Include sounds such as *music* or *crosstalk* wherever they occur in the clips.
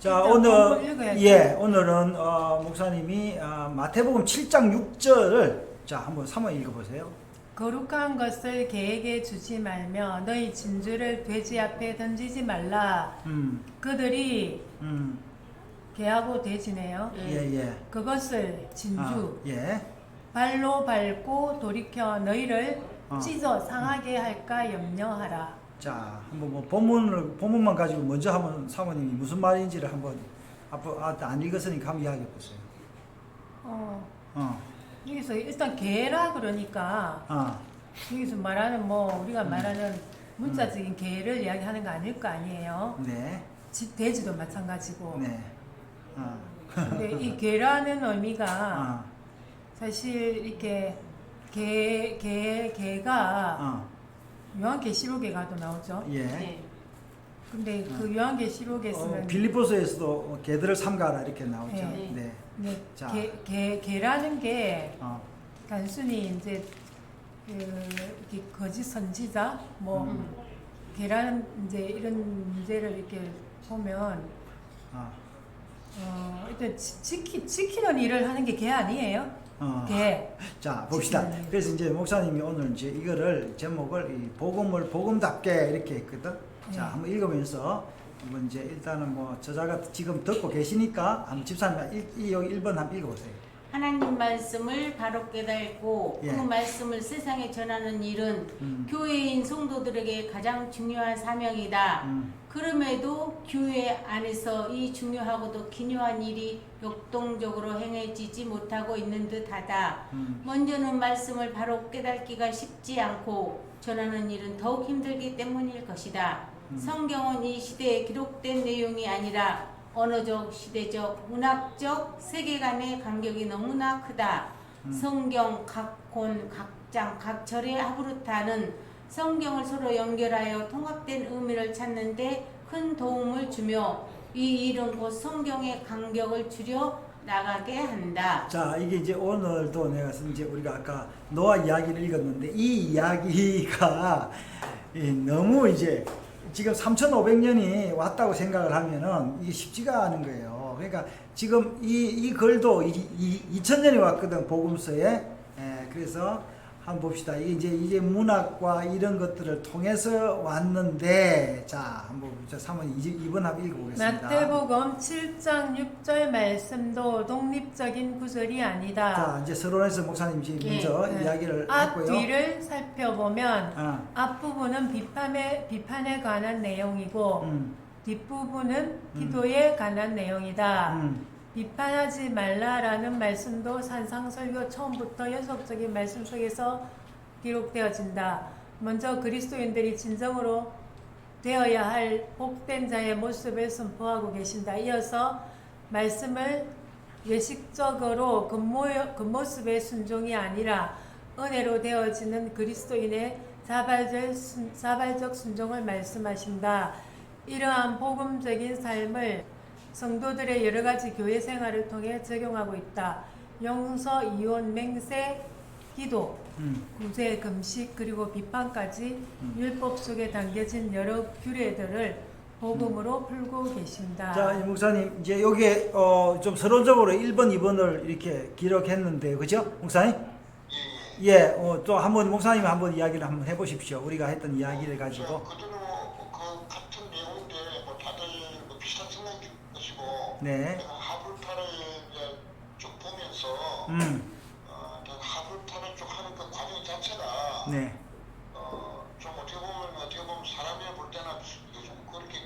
자 오늘. 예 오늘은 어, 목사님이 어, 마태복음 7장 6절을 자 한번 한번 읽어보세요. 거룩한 것을 개에게 주지 말며 너희 진주를 돼지 앞에 던지지 말라. 음, 그들이 음, 개하고 돼지네요. 예, 예. 그것을 진주 아, 예. 발로 밟고 돌이켜 너희를 어. 찢어 상하게 할까 염려하라. 자 한번 뭐 본문을 본문만 가지고 먼저 한번 사모님이 무슨 말인지를 한번 앞으로 아, 안 읽었으니까 한번 이야기해 보세요. 어, 어, 여기서 일단 개라 그러니까 아, 여기서 말하는 뭐 우리가 말하는 문자적인 개를 이야기하는 거 아닐 거 아니에요. 네, 집 돼지도 마찬가지고. 네, 아, 근데 이 개라는 의미가 아, 사실 이렇게 개, 개, 개가 아, 요한계시록에 가도 나오죠. 예. 네. 근데 그 요한계시록에 어, 쓰는 빌리포스에서도 개들을 삼가라 이렇게 나오죠. 네. 네. 네, 자. 개, 개, 개라는 게 어, 단순히 이제 그 이렇게 거짓 선지자 뭐 음. 개라는 이제 이런 문제를 이렇게 보면 아, 어 일단 지, 지키, 지키는 일을 하는 게 개 아니에요? 어. 개. *laughs* 자 봅시다. 그래서 이제 목사님이 오늘 이제 이거를 제목을 이 복음을 복음답게 이렇게 했거든. 자 네. 한번 읽으면서 한번 이제 일단은 뭐 저자가 지금 듣고 계시니까 한번 집사님 일- 이 여기 1번 한번 읽어보세요. 하나님 말씀을 바로 깨닫고 예. 그 말씀을 세상에 전하는 일은 음. 교회인 성도들에게 가장 중요한 사명이다. 음, 그럼에도 교회 안에서 이 중요하고도 기묘한 일이 역동적으로 행해지지 못하고 있는 듯하다. 음, 먼저는 말씀을 바로 깨닫기가 쉽지 않고 전하는 일은 더욱 힘들기 때문일 것이다. 음. 성경은 이 시대에 기록된 내용이 아니라 언어적, 시대적, 문학적, 세계관의 간격이 너무나 크다. 음. 성경 각 권, 각 장, 각 절의 하브루타는 성경을 서로 연결하여 통합된 의미를 찾는데 큰 도움을 주며 이 일은 곧 성경의 간격을 줄여 나가게 한다. 자 이게 이제 오늘도 내가 이제 우리가 아까 노아 이야기를 읽었는데 이 이야기가 이 너무 이제 지금 3,500년이 왔다고 생각을 하면은 이게 쉽지가 않은 거예요. 그러니까 지금 이, 이 글도 이, 이 2,000년이 왔거든 복음서에. 예, 그래서 한번 봅시다. 이게 이제 이제 문학과 이런 것들을 통해서 왔는데 자 한번 저 사모님 2번 한번 읽어보겠습니다. 마태복음 7장 6절 말씀도 독립적인 구절이 아니다. 자 이제 서론에서 목사님 지금 예, 먼저 네. 이야기를 앞 했고요. 뒤를 살펴보면 아, 앞부분은 비판에, 비판에 관한 내용이고 음, 뒷부분은 기도에 관한 내용이다. 음, 비판하지 말라라는 말씀도 산상설교 처음부터 연속적인 말씀 속에서 기록되어진다. 먼저 그리스도인들이 진정으로 되어야 할 복된 자의 모습을 선포하고 계신다. 이어서 말씀을 외식적으로 겉모, 겉모습의 순종이 아니라 은혜로 되어지는 그리스도인의 자발적, 순, 자발적 순종을 말씀하신다. 이러한 복음적인 삶을 성도들의 여러 가지 교회 생활을 통해 적용하고 있다. 용서, 이혼, 맹세, 기도, 음. 구제, 금식 그리고 비판까지 율법 속에 담겨진 여러 규례들을 복음으로 풀고 계신다. 자, 이 목사님 이제 여기에 어, 좀 서론적으로 1번, 2번을 이렇게 기록했는데 그죠? 목사님? 예, 어, 또 한번 목사님 한번 이야기를 한번 해보십시오. 우리가 했던 이야기를 가지고. 그대로 그 같은 내용인데 뭐 다들 뭐 비슷한 생각일 것이고 네. 내가 하불타를 이제 쭉 보면서 음, 어, 하불타를 쭉 하는 그 과정 자체가 네. 어, 좀 어떻게 보면 어떻게 보면 사람이 볼 때는 이게 좀 그렇게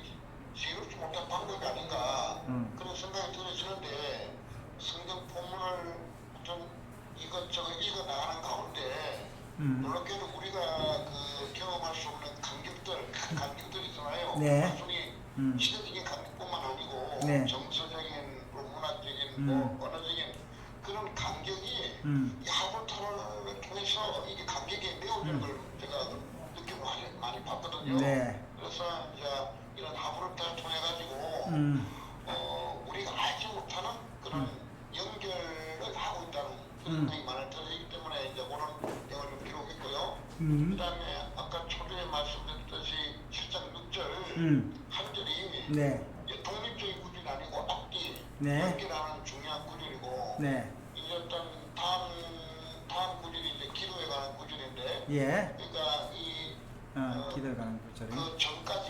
지혜롭지 못한 방법이 아닌가 음. 그런 생각이 들어지는데 성경 본문을 좀 이것저것 읽어 나가는 가운데 음. 놀랍게도 우리가 그 경험할 수 없는 간격들, 각 간격들이 있잖아요. 네. 음. 시대적인 간격뿐만 아니고 네. 정서적인, 뭐 문화적인, 음. 뭐 언어적인 그런 간격이 음. 이 하볼타를 통해서 이게 간격이 메워지는 걸 제가 느끼고 많이, 많이 봤거든요. 네. 그래서 이제 이런 하볼타를 통해 가지고 음. 어, 우리가 알지 못하는 그런 연결을 하고 있다는 그런 음. 생각이 많이 들기 때문에 이제 오늘 내용을 좀 기록했고요. 음. 그 다음에 아까 초대에 말씀드렸듯이 7장 6절 음. 한 절이 네. 이제 독립적인 구절이 아니고 네. 연결하는 중요한 구절이고 네. 이제 어떤 다음 다음 구절이 이제 기도에 관한 구절인데 예. 그러니까 이 어, 기도에 관한 구절이. 그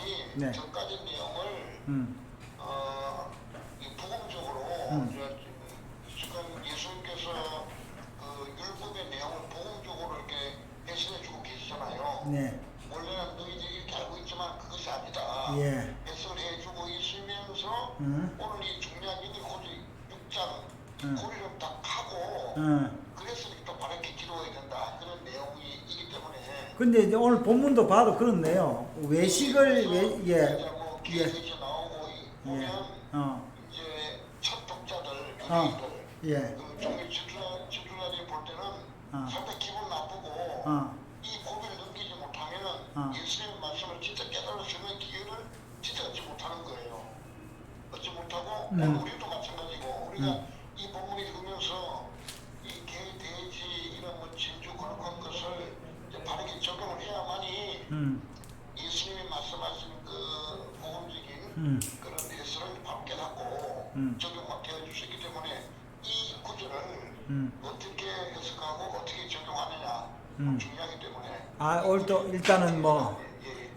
전까지 네. 전까지 내용을 음. 어, 이 부공적으로 음. 저, 지금 예수님께서 그 율법의 내용을 부공적으로 이렇게 해석해주고 계시잖아요. 네. 원래는 너희들이 이렇게 알고 있지만 그것이 아니다. 예. 해석을 해주고 있으면서 음. 오늘 이 중요한 유리 고지 6장 음. 고리를 딱 하고 어. 그래서 또 바르게 기도해야 된다. 그런 내용이기 때문에 근데 이제 오늘 본문도 봐도 그렇네요. 외식을 외, 예. 뭐 예. 계획이 나오고 예. 보면 어. 이제 첫 독자들 어. 예. 그 종교 지도자 지도자들이 볼 때는 어. 상당히 기분 나쁘고 어. 이 고비를 넘기지 못하면은 어. 예수님의 말씀을 진짜 깨달을 수 있는 기회를 진짜 얻지 못하는 거예요. 얻지 못하고 음. 오늘 우리도 마찬가지고 우리가 음. 이 본문을 읽으면서 이 개, 돼지 이런 뭐 진주 거룩한 것을 이제 바르게 적용을 해야만이 음. 예수님이 말씀하신 그 복음적인 음. 그런 해설을 바로 깨닫고 음. 적용만 되어 주시기 때문에 이 구절을 음. 어떻게 해석하고 어떻게 적용하느냐 음. 중요하기 때문에 아, 오늘 또 일단은 뭐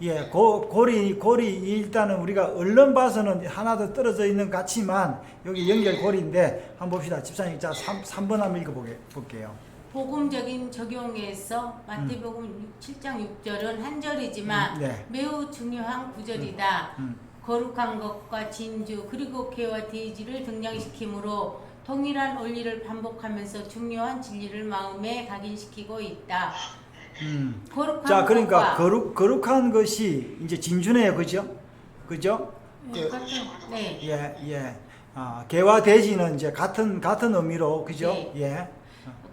예, 고, 고리, 고리, 일단은 우리가 얼른 봐서는 하나도 떨어져 있는 것 같지만, 여기 연결 고리인데, 한번 봅시다. 집사님, 자, 3, 삼번 한번 읽어볼게요. 복음적인 적용에서 마태복음 7장 6절은 한 절이지만 음, 네. 매우 중요한 구절이다. 음. 거룩한 것과 진주 그리고 개와 돼지를 등장시키므로 동일한 원리를 반복하면서 중요한 진리를 마음에 각인시키고 있다. 음. 거룩한 자, 그러니까 것과 거룩, 거룩한 것이 이제 진주네요. 그죠? 그죠? 네, 같은 네. 예, 예. 아, 개와 돼지는 이제 같은, 같은 의미로, 그죠? 네. 예.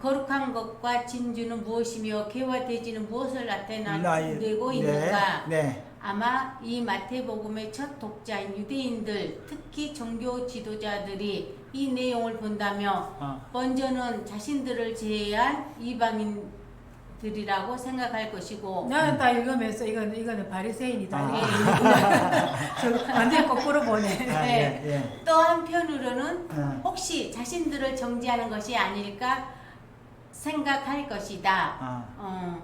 거룩한 것과 진주는 무엇이며 개와 돼지는 무엇을 나타내고 나이- 있는가? 네, 네. 아마 이 마태복음의 첫 독자인 유대인들, 특히 종교 지도자들이 이 내용을 본다면 어. 먼저는 자신들을 제외한 이방인 들이라고 생각할 것이고 나는 다 읽으면서 이거는 이거는 바리새인이다. 아. *laughs* 저 완전 거꾸로 보네. 아, 네. 예, 예. 또 한편으로는 어. 혹시 자신들을 정지하는 것이 아닐까 생각할 것이다. 아, 어,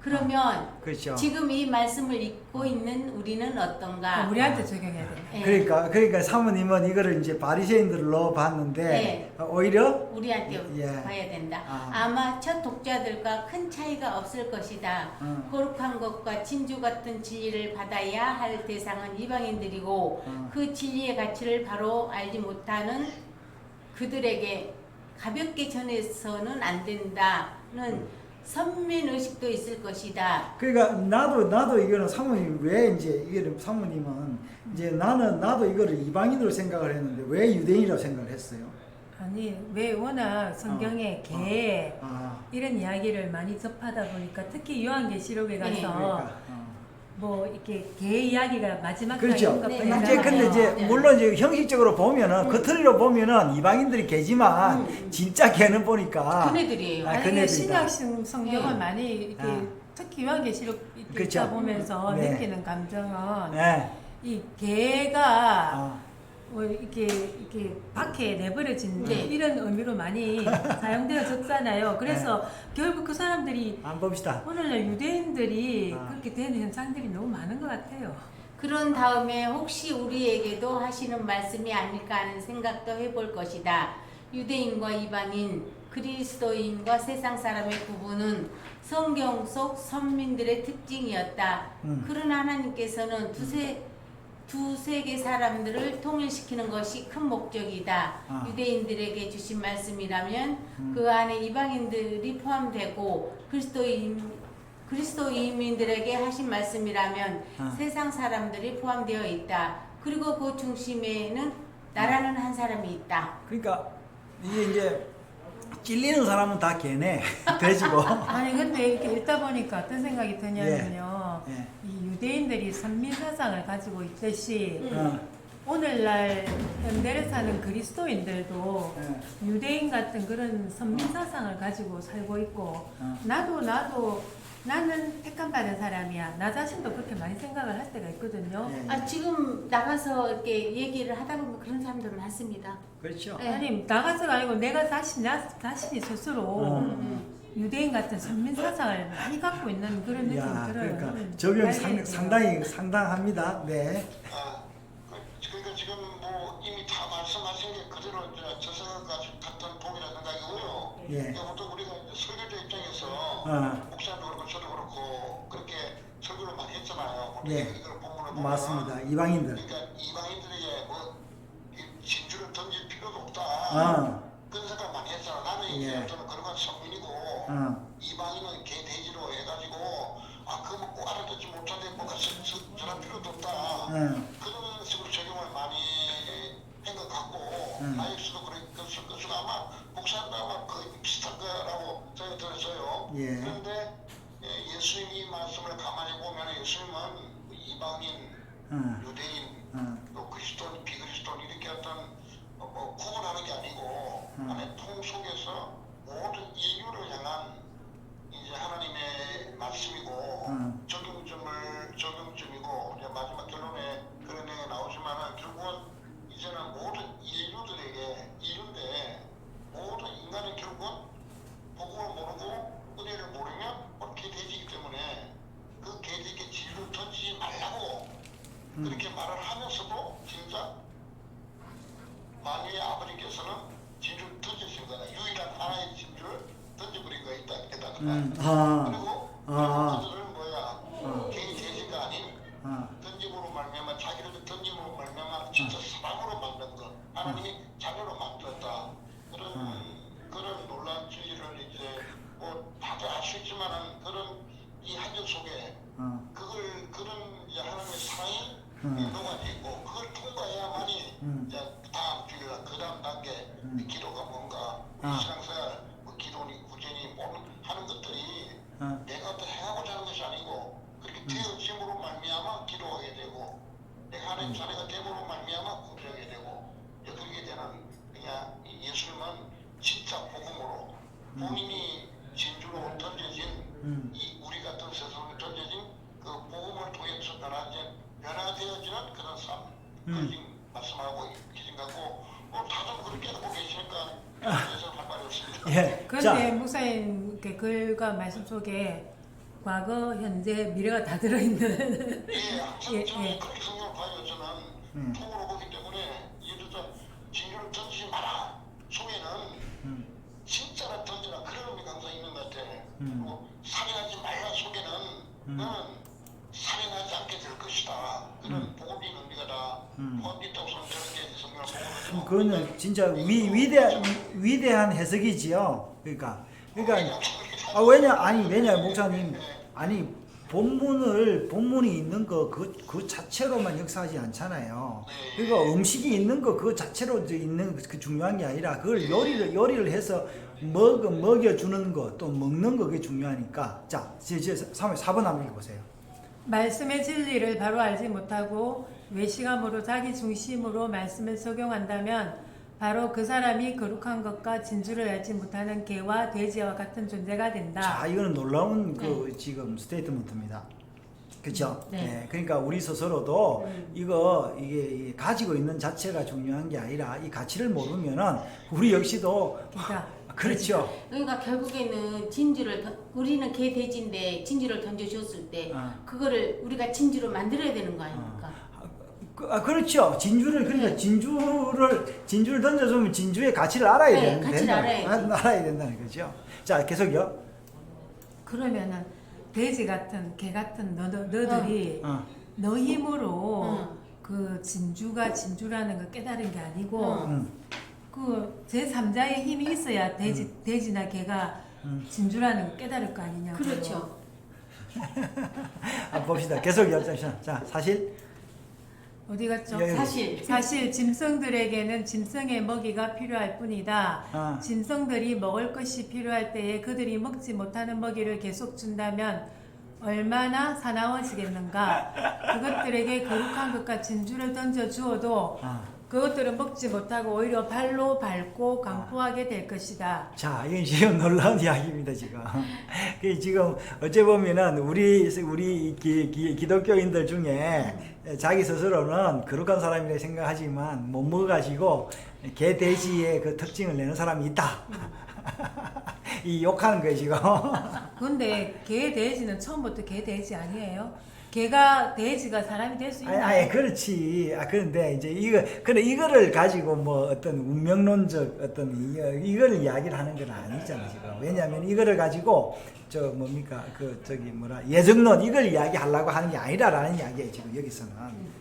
그러면 그렇죠. 지금 이 말씀을 읽고 있는 우리는 어떤가? 우리한테 적용해야 돼. 예, 그러니까 그러니까 사모님은 이거를 이제 바리새인들로 봤는데 네. 어, 오히려 우리한테 예. 봐야 된다. 아. 아. 마 첫 독자들과 큰 차이가 없을 것이다. 어. 거룩한 것과 진주 같은 진리를 받아야 할 대상은 이방인들이고 어. 그 진리의 가치를 바로 알지 못하는 그들에게 가볍게 전해서는 안 된다는 선민 의식도 있을 것이다. 그러니까 나도 나도 이거는 사모님 왜 이제 이게 사모님은 이제 나는 나도 이거를 이방인으로 생각을 했는데 왜 유대인이라고 생각을 했어요? 아니 왜 워낙 성경에 어. 개 아, 이런 이야기를 많이 접하다 보니까 특히 요한계시록에 가서 네. 그러니까 어. 뭐 이렇게 개 이야기가 마지막 그렇죠. 네, 이제 근데 이제 네. 물론 이제 형식적으로 보면은 겉으로 보면은 이방인들이 개지만 음. 진짜 개는 보니까 그네들이에요. 아, 아니 그네들이다. 신약 성- 성경은 네. 많이 이렇게 아. 특히 요한계시록 이렇게 그렇죠. 읽다 보면서 네. 느끼는 감정은 네. 이 개가 아, 뭐 이렇게 이렇게 밖에 내버려진 네. 이런 의미로 많이 *laughs* 사용되어졌잖아요. 그래서 결국 그 사람들이 한번 봅시다. 오늘날 유대인들이 아. 그렇게 되는 현상들이 너무 많은 것 같아요. 그런 다음에 혹시 우리에게도 하시는 말씀이 아닐까 하는 생각도 해볼 것이다. 유대인과 이방인, 그리스도인과 세상 사람의 구분은 성경 속 선민들의 특징이었다. 음. 그러나 하나님께서는 두세 두 세계 사람들을 통일시키는 것이 큰 목적이다. 아. 유대인들에게 주신 말씀이라면 음. 그 안에 이방인들이 포함되고 그리스도인 그리스도인민들에게 하신 말씀이라면 아. 세상 사람들이 포함되어 있다. 그리고 그 중심에는 나라는 한 사람이 있다. 그러니까 이게 이제 찔리는 사람은 다 개네 *laughs* 돼지고. 아니 근데 이렇게 읽다 보니까 어떤 생각이 드냐면요. 유대인들이 선민 사상을 가지고 있듯이 음. 어, 오늘날 현대를 사는 그리스도인들도 예. 유대인 같은 그런 선민 사상을 가지고 살고 있고 어. 나도 나도 나는 택함 받은 사람이야. 나 자신도 그렇게 많이 생각을 할 때가 있거든요. 예. 아 지금 나가서 이렇게 얘기를 하다 보면 그런 사람들 많습니다. 그렇죠. 네. 아니 나가서가 아니고 내가 자신 나 자신이 스스로 어. 음. 유대인 같은 선민 사상을 많이 갖고 있는 그런 느낌이 야, 들어요. 그러니까 음, 적용 알게 상, 돼요. 상당히 상당합니다. 네. 아, 그- 그러니까 지금 뭐 이미 다 말씀하신 게 그대로 이제 저승을 같은 복이라 생각이고요. 예. 그러니까 보통 우리가 설교자 입장에서 어. 목사도 그렇고 저도 그렇고 그렇게 설교를 많이 했잖아요. 예. 보면 맞습니다. 이방인들. 그러니까 이방인들에게 뭐이 진주를 던질 필요도 없다. 어. 그런 생각 많이 했잖아. 나는 이제 예. 어. 이방인은 개 돼지로 해가지고 아 그거 꼭 알아듣지 못하는데 뭐가 저- 저- 저럴 필요도 없다. 어. 그런 식으로 적용을 많이 한 것 같고 음. 나이스도 그럴 것을 것을 아마 목사도 아마 거의 비슷한 거라고 저는 들었어요. 예. 그런데 예, 예수님이 말씀을 가만히 보면 예수님은 이방인, 어. 유대인, 어. 또 그리스도인, 비그리스도인 이렇게 어떤 어, 뭐 구분하는 게 아니고 음. 안에 통 속에서 모든 인류를 향한 이제 하나님의 말씀이고 음. 적용점을 적용점이고 이제 마지막 결론에 그런 내용이 나오지만은 결국은 이제는 모든 인류들에게 인류인데 모든 인간은 결국은 복음을 모르고 은혜를 모르면 옳게 되지기 때문에 그 개에게 진리를 던지지 말라고 음. 그렇게 말을 하면서도 진짜 만유의 아버지께서는 진주를 거다. 유일한 하나의 진주를 던져버린 거 있다. 게다가 음. 아. 그리고 아. 그들은 뭐야? 어. 개인 제지가 아닌 어. 던짐으로 말미암아 자기를 던짐으로 말미암아 진짜 사랑으로 만든 것 하나님이 자녀로 만들었다 그런 그런 놀라운 진리를 이제 뭐 다들 알 수 있지만은 그런 이 한전 속에 어. 그걸 그런 이제 하나님의 사랑이 음. 녹아져 있고 그걸 통과해야만이 음. 이제 다음 주일날 그 다음 단계 이 기도가 뭔가 아. 이 신앙생활 뭐 기도니 구제니 뭐 하는 것들이 어. 내가 어떤 행하고자 하는 것이 아니고 그렇게 되어짐으로 말미암아 기도하게 되고 내가 하나님 자녀가 됨으로 말미암아 구제하게 되고 그렇게 되는 그냥 이 예수님은 진짜 복음으로 본인이 진주로 던져진 음. 이 우리 같은 세상에 던져진 그 복음을 통해서 변화된 변화되어지는 그런 삶 음. 그렇게 말씀하고 계신 것 같고 뭐 다들 그렇게 하고 계시니까 그래서 할 말이 없습니다. 예. 자. 목사님 이렇게 글과 말씀 속에 과거, 현재, 미래가 다 들어있는 *laughs* 예, 항상 예, 저는 예. 그렇게 성경을 봐요. 저는 음. 통으로 보기 때문에 예를 들어 진주를 던지지 마라 속에는 음. 진짜로 던지라 그런 의미가 항상 있는 것 같아. 음. 그리고 살인하지 말라 속에는 음. 너는 살인하지 않게 될 것이다. 그런 복음이 의미가 다 음. 포함되어 있다고 저는 저렇게 성경을 보거든요. 그거는 진짜 위, 위대 위대한 해석이지요. 그러니까 그러니까 아 왜냐 아니 왜냐 목사님 아니 본문을 본문이 있는 거 그 그 자체로만 역사하지 않잖아요. 그러니까 음식이 있는 거 그 자체로 있는 그 중요한 게 아니라 그걸 요리를 요리를 해서 먹어 먹여 주는 거 또 먹는 거 그게 중요하니까 자 이제 3번 4번 한번 읽어 보세요. 말씀의 진리를 바로 알지 못하고 외식함으로 자기 중심으로 말씀을 적용한다면 바로 그 사람이 거룩한 것과 진주를 알지 못하는 개와 돼지와 같은 존재가 된다. 자, 이거는 놀라운 그 지금 스테이트먼트입니다. 그렇죠? 네. 그러니까 우리 스스로도 이거 이게 이 가지고 있는 자체가 중요한 게 아니라 이 가치를 모르면은 우리 역시도 개가 그렇죠. 그러니까 결국에는 진주를 던- 우리는 개 돼지인데 진주를 던져줬을 때 아. 그거를 우리가 진주로 만들어야 되는 거 아닙니까? 그, 아, 그렇죠. 진주를 그러니까 진주를 진주를 던져주면 진주의 가치를 알아야 네, 되는 가치를 된다. 알아야지. 아, 알아야 된다는 거죠. 자, 계속요. 그러면은 돼지 같은 개 같은 너, 너, 너들이 어. 너 힘으로 응. 그 진주가 진주라는 걸 깨달은 게 아니고 응. 음. 그 제3자의 힘이 있어야 돼지, 돼지나 개가 음. 진주라는 걸 깨달을 거 아니냐고. 그렇죠. *laughs* 아, 봅시다. 계속요. 자, 자, 사실 어디 갔죠? 예, 예. 사실 사실 짐승들에게는 짐승의 먹이가 필요할 뿐이다. 아. 짐승들이 먹을 것이 필요할 때에 그들이 먹지 못하는 먹이를 계속 준다면 얼마나 사나워지겠는가. 그것들에게 거룩한 것과 진주를 던져 주어도 아. 그것들은 먹지 못하고 오히려 발로 밟고 강포하게 될 것이다. 자, 이건 지금 *laughs* 놀라운 이야기입니다, 지금. *laughs* 그 지금 어째 보면은 우리 우리 기, 기, 기독교인들 중에 자기 스스로는 거룩한 사람이라 생각하지만 못 먹어가지고 개 돼지의 그 특징을 내는 사람이 있다. *laughs* 이 욕하는 거예요, 지금. 근데 개 돼지는 처음부터 개 돼지 아니에요? 개가 돼지가 사람이 될수 아니, 있나요? 아니, 그렇지. 아, 그런데 이제 이거, 근데 이거를 가지고 뭐 어떤 운명론적 어떤 이거, 이거를 이야기를 하는 건 아니잖아, 지금. 왜냐하면 이거를 가지고 저 뭡니까, 그, 저기 뭐라, 예정론 이걸 이야기하려고 하는 게 아니라라는 이야기예요, 지금 여기서는.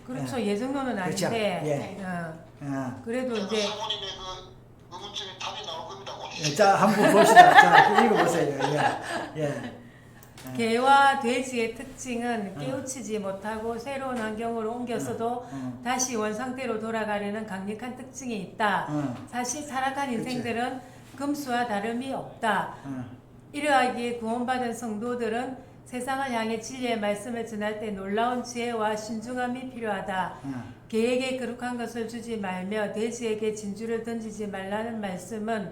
그렇죠. 예 정론은 그렇죠. 아닌데. 예. 어, 예. 그래도 그 이제 사모님의 그 의문점에 답이 나올 겁니다. 예, 자, 한번 봅시다. 자, 읽어보세요. 예. 예. 개와 돼지의 특징은 깨우치지 못하고 새로운 환경으로 옮겼어도 어. 다시 원상태로 돌아가려는 강력한 특징이 있다. 어. 사실 타락한 인생들은 금수와 다름이 없다. 어. 이러하기에 구원받은 성도들은 세상을 향해 진리의 말씀을 전할 때 놀라운 지혜와 신중함이 필요하다. 어. 개에게 거룩한 것을 주지 말며 돼지에게 진주를 던지지 말라는 말씀은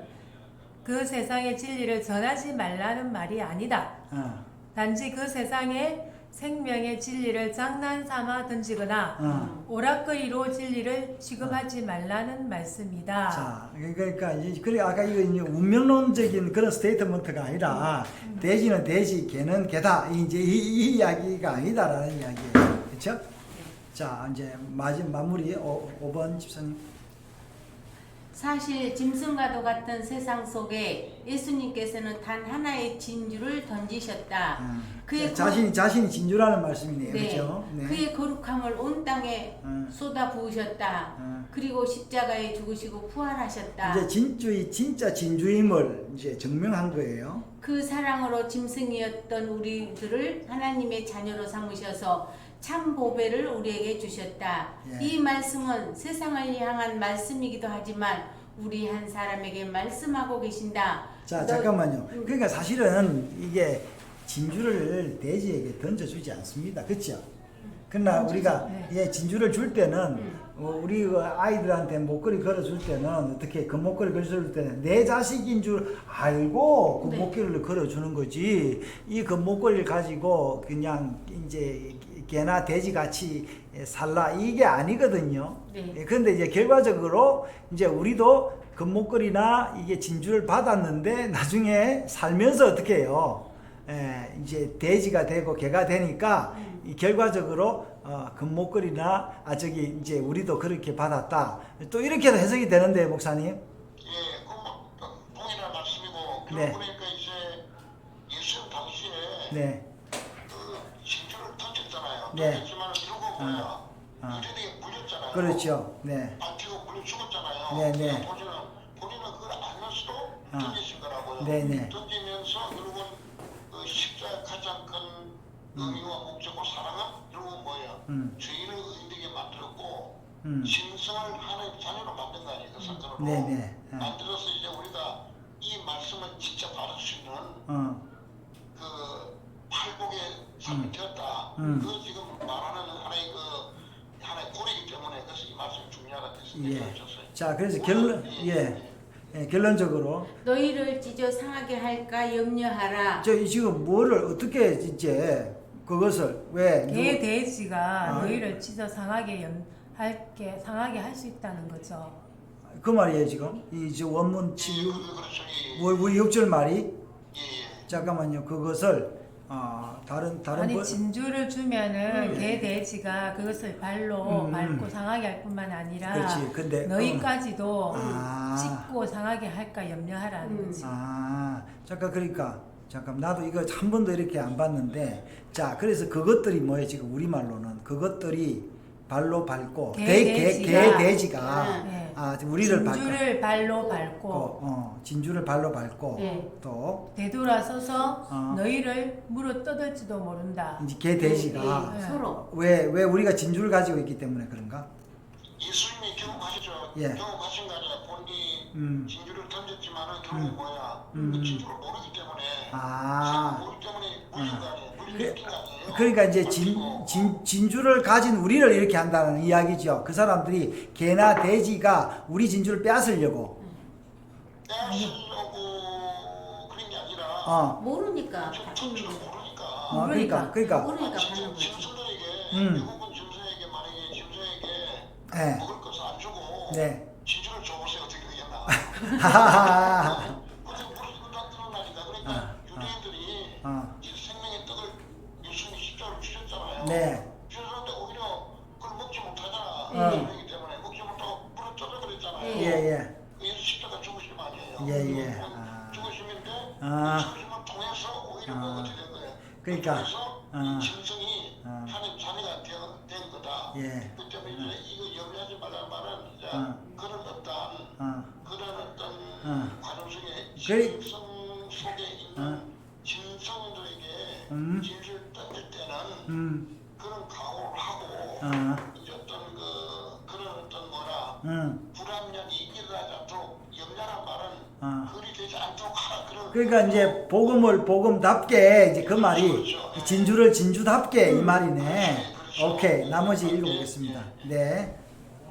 그 세상의 진리를 전하지 말라는 말이 아니다. 어. 단지 그 세상의 생명의 진리를 장난 삼아 던지거나 어. 오락거리로 진리를 취급하지 말라는 말씀이다. 자, 그러니까 이제 그래 아까 이거 이제 운명론적인 그런 스테이트먼트가 아니라 돼지는 돼지, 개는 개다. 이제 이, 이 이야기가 아니다라는 이야기예요. 그렇죠? 자, 이제 마지막 마무리 5, 번 집사님. 사실 짐승과도 같은 세상 속에 예수님께서는 단 하나의 진주를 던지셨다. 어. 그의 자, 자신이 자신이 진주라는 말씀이네요. 네. 그렇죠? 그의 거룩함을 온 땅에 음. 쏟아 부으셨다. 음. 그리고 십자가에 죽으시고 부활하셨다. 이제 진주의 진짜 진주임을 이제 증명한 거예요. 그 사랑으로 짐승이었던 우리들을 하나님의 자녀로 삼으셔서 참 보배를 우리에게 주셨다. 예. 이 말씀은 세상을 향한 말씀이기도 하지만 우리 한 사람에게 말씀하고 계신다. 자, 너- 잠깐만요. 음. 그러니까 사실은 이게 진주를 돼지에게 던져주지 않습니다. 그렇죠? 그러나 우리가 네. 예, 진주를 줄 때는 음. 어, 우리 그 아이들한테 목걸이 걸어줄 때는 어떻게 그 목걸이 걸어줄 때는 내 자식인 줄 알고 그 네. 목걸이를 걸어주는 거지 이 그 목걸이를 가지고 그냥 이제 개나 돼지 같이 살라 이게 아니거든요. 네. 예, 그런데 이제 결과적으로 이제 우리도 금목걸이나 이게 진주를 받았는데 나중에 살면서 어떻게 해요? 예, 이제 돼지가 되고 개가 되니까 음. 이 결과적으로 어, 금목걸이나 아 저기 이제 우리도 그렇게 받았다. 또 이렇게도 해석이 되는데 목사님. 예, 그뭐 동일한 말씀이고 네. 그러고 보니까 이제 예수 당시에 네. 그 진주를 던졌잖아요. 네. 이러고 뭐야 아. 물렸잖아요. 그렇죠. 네. 물려 죽었잖아요. 네, 네. 본인은 본인은 그걸 알면서도 아. 던지신 거라고요. 네, 네. 던지면서 결국은 그 십자가 가장 큰 의미와 목적과 사랑은 결국은 뭐예요? 음. 죄인을 의인되게 만들었고 음. 신성을 하나의 자녀로 만든 거 아니에요? 그 사건으로 네, 네. 어. 만들어서 이제 우리가 이 말씀을 진짜 받을 수 있는 어. 그 팔복의 삶이 되었다. 음. 그 지금 말하는 하나의 그 하나의 고리이기 때문에 그래서 이 말씀이 중요하다 해서 예. 얘기하셨어요. 자, 그래서 결론 예. 예, 결론적으로 너희를 찢어 상하게 할까 염려하라. 저 지금 뭐를 어떻게 이제 그것을 왜개 누구- 돼지가 아. 너희를 찢어 상하게 염, 할게 상하게 할 수 있다는 거죠. 그 말이에요 지금 이저 원문 예, 치 그, 그렇죠. 예, 뭐, 우리 6절 말이 예, 예. 잠깐만요 그것을 어, 다른 다른 아니 뭐- 진주를 주면은 음. 개 돼지가 그것을 발로 음. 밟고 상하게 할 뿐만 아니라 그렇지 근데 너희까지도 아. 찢고 상하게 할까 염려하라는 음. 거지. 아 잠깐 그러니까 잠깐 나도 이거 한 번도 이렇게 안 봤는데 자 그래서 그것들이 뭐예요 지금 우리 말로는 그것들이 발로 밟고 개 개, 개, 돼지가. 개 돼지가 네. 아 우리를 밟고 진주를 발로 밟고 어, 진주를 발로 밟고 네. 또 되돌아서서 어. 너희를 물어 뜯을지도 모른다. 이제 개 돼지가 예, 서로 왜 왜 우리가 진주를 가지고 있기 때문에 그런가? 예수님이 경험하시죠. 예. 경험하신 거 아니에요. 본인이 음. 진주를 던졌지만은 결국 음. 뭐야? 음. 그 진주를 모르기 때문에 아. 모르기 때문에 물린 거 아니에요. 물린 그래. 느낀 거 아니에요. 그러니까 이제 진, 진, 진주를 가진 우리를 이렇게 한다는 이야기죠. 그 사람들이 개나 돼지가 우리 진주를 빼앗으려고. 빼앗으려고 그런 게 아니라 어, 모르니까 저- 저쪽은 거지. 모르니까 어 그러니까, 그러니까. 모르니까 진- 받는 거지. 음. 미국은 짐승에게 만약에 짐승에게 예. 먹을 것을 안 주고 네. 진주를 줘보세요 어떻게 되겠나 하하하. 근데 우리 다 드러나니까 그러니까 아, 유대인들이 어, 이 생명의 떡을 예수님이 십자가로 주셨잖아요 네. 주셨는데 오히려 그걸 먹지 못하잖아 네. 그렇기 때문에 먹지 못하고 불을 떠져 그랬잖아요 네. 예, 예. 예수 십자가 죽으심 아니에요 예, 예. 아. 죽으심인데 아. 죽으심을 통해서 오히려 아. 뭐 어떻게 된 거예요 그러니까. 통해서 아. 이 짐승이 아. 하나님 자녀가 되어- 된 거다 예. 그 때문에 이제 이거 염려하지 말라는 말은 이제 아. 그런 어떤 어, 그런 어떤 아. 과정 속에 그래. 짐승 속에 있는 아. 짐승들에게 음. 진주를 던질 때는 음, 그런 각오를 하고 어, 이제 어떤 그 그런 어떤 음. 불합리한이 일어나지 않도록 염려란 말은 아. 그리 되지 않도록 하라 그런 그러니까 이제 복음을 복음답게 이제 그 말이 진주를 진주답게 이 말이네. 오케이. 나머지 읽어보겠습니다. 네.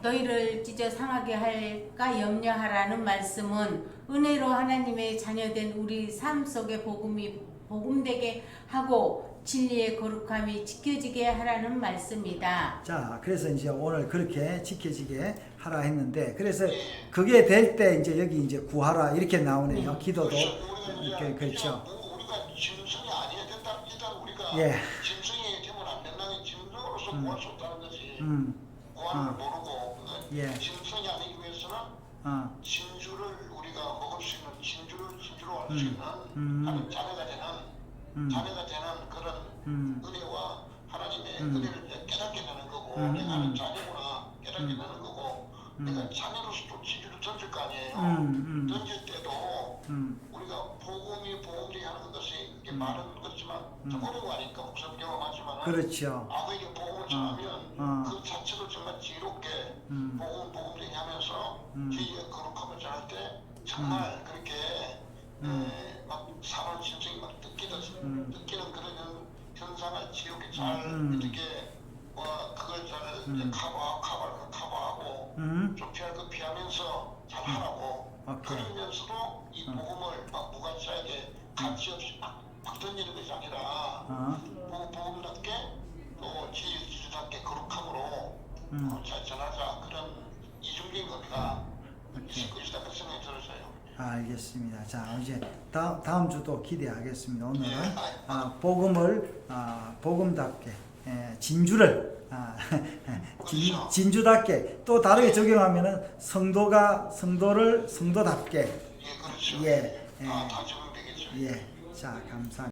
너희를 찢어 상하게 할까 염려하라는 말씀은 은혜로 하나님의 자녀된 우리 삶 속의 복음이 복음되게 하고 진리의 거룩함이 지켜지게 하라는 말씀이다. 자, 그래서 이제 오늘 그렇게 지켜지게 하라 했는데, 그래서 그게 될 때 이제 여기 이제 구하라 이렇게 나오네요. 기도도 그렇죠. 우리가 그렇죠. 짐승이 아니어야 된다 일단 우리가 예. 짐승이 되면 안 된다는 짐승으로서 구할 수 없다는 거지 음, 구하는 음. 걸 모르고 그건 예. 짐승이 아니기 위해서는 어, 진주를 우리가 먹을 수 있는 진주를 진주로 할 수 음. 있는 음. 하나님 자녀가 되는 음. 자녀가 되는 그런 음. 은혜와 하나님의 음. 은혜를 이제 깨닫게 되는 거고 음. 내가 하는 음. 자녀구나 깨닫게 음. 되는 거고 음. 내가 자녀로서 또 진주를 던질 거 아니에요 음, 음. 던질 때도 음, 우리가 복음이 복음되게 하는 것이 이게 음. 말은 그렇지만 좀 어려운 거 아니까 목사님 경험하지만 그렇죠. 아버에게 복음을 전하면 어. 그 자체로 정말 지롭게 음. 복음 복음되게 하면서 음. 주의 거룩함을 전할 때 정말 그렇게 음. 에, 막 사람 심성이 막 느끼듯 음. 느끼는 그런 현- 현상을 지롭게 잘 음. 이렇게 뭐 그걸 잘 이제 음. 커버 커버할 거 커버하고 음, 좀 피할 거 피하면서 잘 하라고 오케이. 그러면서도 이 음. 복음을 막 무가치하게 가치 없이 막, 막 던지는 것이 아니라 어, 복- 복음답게 또 지- 지주답게 거룩함으로 음. 어, 잘 전하자 그런 이중적인 겁니다 오케이. 있을 것이다 그 생각이 들었어요 알겠습니다. 자, 이제 다음, 다음 주도 기대하겠습니다. 오늘은 아, 복음을 아, 복음답게 예, 진주를 아, *laughs* 진, 그렇죠. 진주답게 또 다르게 적용하면은 성도가 성도를 성도답게 예 그렇죠 예, 예. 아, 다 적용되겠죠 예. 자, 감사합니다.